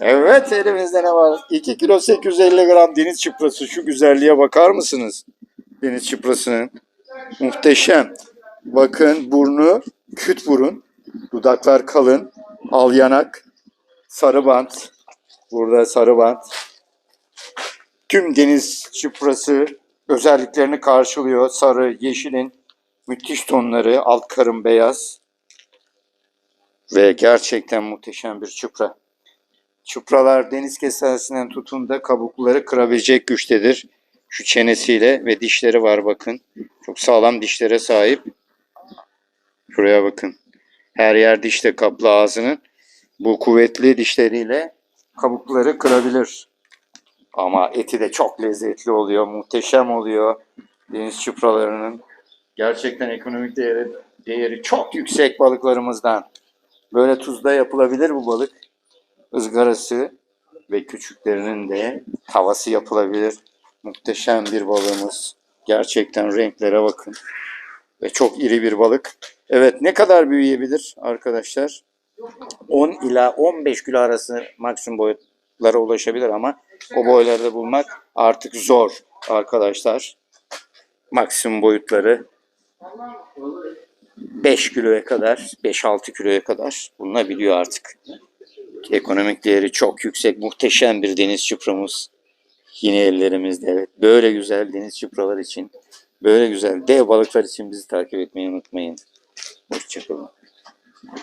Evet elimizde ne var? 2 kilo 850 gram deniz çıprası. Şu güzelliğe bakar mısınız? Deniz çıprasının. Muhteşem. Bakın burnu küt burun. Dudaklar kalın. Al yanak. Sarı bant. Burada sarı bant. Tüm deniz çıprası özelliklerini karşılıyor. Sarı, yeşilin müthiş tonları. Alt karın beyaz. Ve gerçekten muhteşem bir çıpra. Çupralar deniz kestanesinden tutun da kabukları kırabilecek güçtedir. Şu çenesiyle ve dişleri var bakın. Çok sağlam dişlere sahip. Şuraya bakın. Her yer dişle kaplı ağzının. Bu kuvvetli dişleriyle kabukları kırabilir. Ama eti de çok lezzetli oluyor. Muhteşem oluyor. Deniz çupralarının. Gerçekten ekonomik değeri, değeri çok yüksek balıklarımızdan. Böyle tuzda yapılabilir bu balık ızgarası ve küçüklerinin de tavası yapılabilir. Muhteşem bir balığımız. Gerçekten renklere bakın. Ve çok iri bir balık. Evet ne kadar büyüyebilir arkadaşlar? 10 ila 15 kilo arası maksimum boyutlara ulaşabilir ama o boylarda bulmak artık zor arkadaşlar. Maksimum boyutları 5 kiloya kadar, 5-6 kiloya kadar bulunabiliyor artık. Ekonomik değeri çok yüksek, muhteşem bir deniz çıpramız. Yine ellerimizde. Evet. Böyle güzel deniz çıpralar için, böyle güzel dev balıklar için bizi takip etmeyi unutmayın. Hoşçakalın.